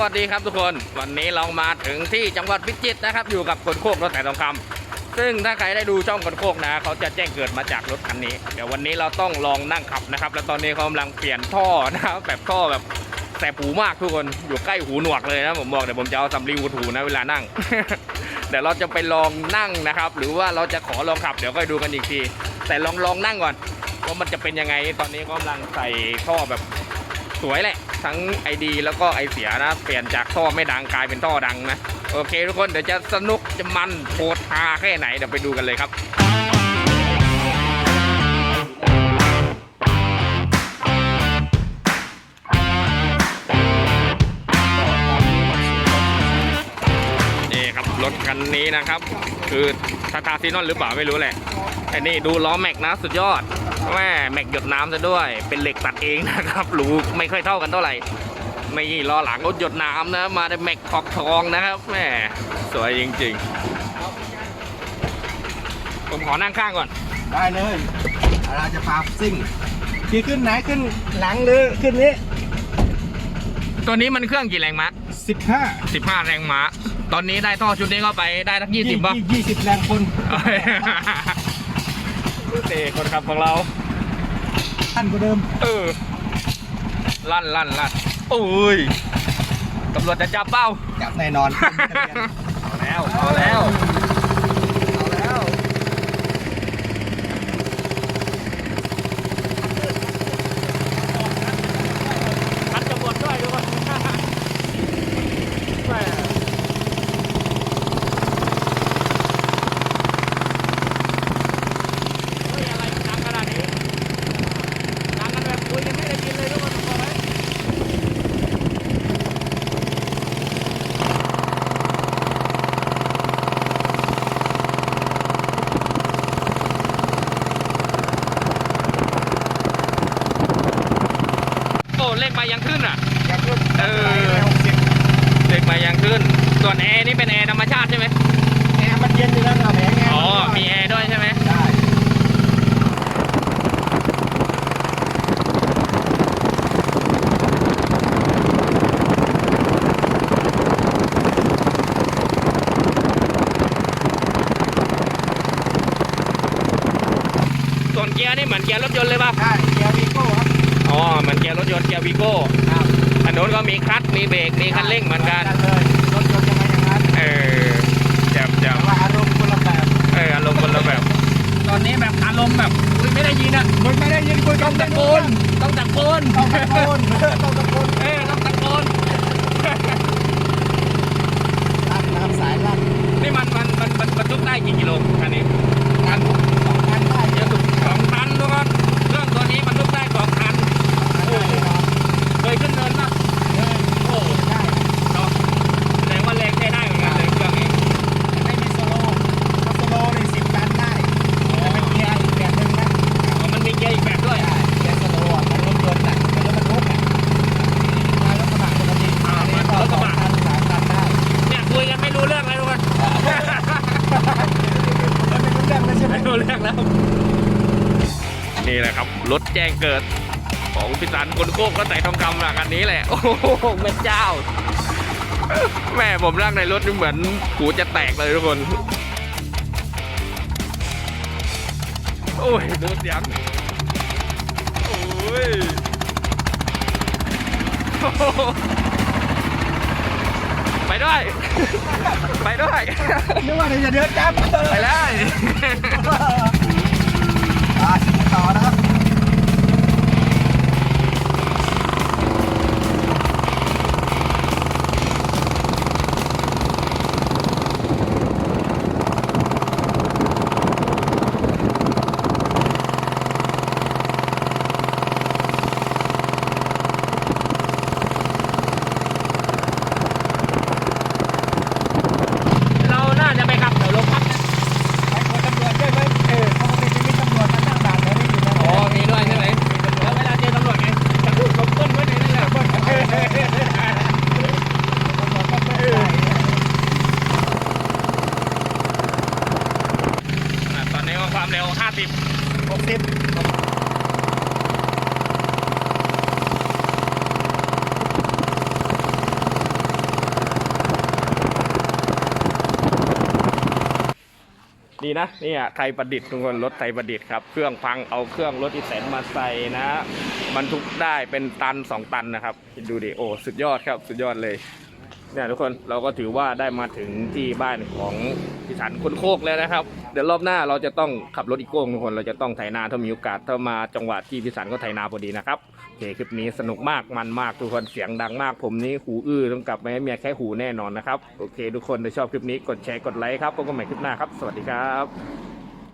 วัสดีครับทุกคน วันนี้เรามาถึงที่จังหวัดพิจิตรนะครับ อยู่กับคนโคกรถแต่ทองคำซึ่งถ้าใครได้ดูช่องคนโคกนะ เขาจะแจ้งเกิดมาจากรถคันนี้ เดี๋ยววันนี้เราต้องลองนั่งขับนะครับ แล้วตอนนี้เขากำลังเปลี่ยนท่อนะครับแบบท่อแบบแสบหูมากทุกคนอยู่ใกล้หูหนวกเลยนะผมบอกเดี๋ยวผมจะเอาสำลีอุดหูนะเวลานั่งเดี๋ยวเราจะไปลองนั่งนะครับ หรือว่าเราจะขอลองขับเดี๋ยวก็ดูกันอีกที แต่ลองลองนั่งก่อนว่ามันจะเป็นยังไงตอนนี้ก็กำลังใส่ท่อแบบ สวยแหละ ทั้งไอดีแล้วก็ไอเสียนะ เปลี่ยนจากท่อไม่ดังกลายเป็นท่อดังนะ โอเคทุกคนเดี๋ยวจะสนุกจะมันโคตรฮาแค่ไหนเดี๋ยวไปดูกันเลยครับนี่ครับรถคันนี้นะครับ คือทาทาซีนอนหรือเปล่าไม่รู้แหละไอ้นี่ดูล้อแม็กนะสุดยอด แม่แม็กหยดน้ำซะด้วย เป็นเหล็กตัดเองนะครับ รูไม่ค่อยเท่ากันเท่าไหร่ ไม่ล้อหลังรถหยดน้ำนะ มาได้แม็กขอบทองนะครับแม่สวยจริงๆ ผมขอนั่งข้างก่อน ได้เลยเราจะพาซิ่งขี่ขึ้นไหนขึ้นหลังหรือขึ้นนี้ ตัวนี้มันเครื่องกี่แรงม้าสิบห้า15แรงม้า ตอนนี้ได้ท่อชุดนี้เข้าไปได้ทั้ง20ป่ะยี่สิบแรงคน เตะคนขับของเรา ท่านกว่าเดิม เออ ลั่นลั่นลั่นโอ้ยตำรวจจะจับเป้า จับแน่นอน เอาแล้ว เอาแล้ว เอาแล้ว พัดจะหมดด้วยทุกคนแม่เฮ้ยอะไรมันดังขนาดนี้ดังกันแบบคุยยังไม่ได้กินเลยทุกคนผมบอกเลย โอ้เลขมายังขึ้นอะอยากขึ้นเออหกสิบเลขมายังขึ้น ส่วนแอร์นี่เป็นแอร์ธรรมชาติใช่ไหมแอร์มันเย็นอยู่แล้วนะแหมแอร์อ๋อนมีแอร์ด้วยใช่ไหมได้ส่วนเกียร์นี่เหมือนเกียร์รถยนต์เลยป่ะได้เกียร์วีโก้ครับ อ๋อเหมือนเกียร์รถยนต์เกียร์วีโก้ครับอันนู้นก็มีคลัตช์มีเบรกมีคันเร่งเหมือนกัน เลยรถยนต์ยังไงอย่างนั้นเออแจ่มแจ่มแต่ว่าอารมณ์คนละแบบเอออารมณ์คนละแบบ ตอนนี้แบบอารมณ์แบบอุ้ยไม่ได้ยินอะมึงไม่ได้ยินคุยกัต้อนงตะโกนต้องตะโกนต้องตะโกน รับรถแจ้งเกิด ของพิสันคนโคกก็ใส่ทองคำหลังอันนี้แหละ โอ้โหแม่เจ้า แม่ผมนั่งในรถนี่เหมือนหูจะแตกเลยทุกคน โอ้ยดูเสียงโอ้ยโอ้โหไปด้วย ไปด้วยนึกว่าจะเดินจับไปเลยอ่าต่อนะครับ เราน่าจะไปขับแถวโรงพักนะ ไปคนตำรวจด้วยไหมเออเขาก็เป็นชีวิตตำรวจมาตั้งด่านแถวนี้อยู่นะ อ๋อ ดีนะนี่ยไทยประดิษฐ์ทุกคนรถไทยประดิษฐ์ครับเครื่องพังเอาเครื่องรถอีแสนมาใส่นะบรรทุกได้เป็นตันสองตันนะครับดูดิโอ้สุดยอดครับสุดยอดเลยเนี่ยทุกคนเราก็ถือว่าได้มาถึงที่บ้านของพี่สันคนโคกแล้วนะครับ เดี๋ยวรอบหน้าเราจะต้องขับรถอีโก้งทุกคนเราจะต้องไถนาถ้ามีโอกาสถ้ามาจังหวัดที่พี่สันก็ไถนาพอดีนะครับ เคคลิปนี้สนุกมากมันมากทุกคนเสียงดังมาก ผมนี้หูอื้อต้องกลับไปให้เมียแค่หูแน่นอนนะครับ โอเค ทุกคนถ้าชอบคลิปนี้กดแชร์กดไลค์ครับพบกันใหม่คลิปหน้าครับ สวัสดีครับ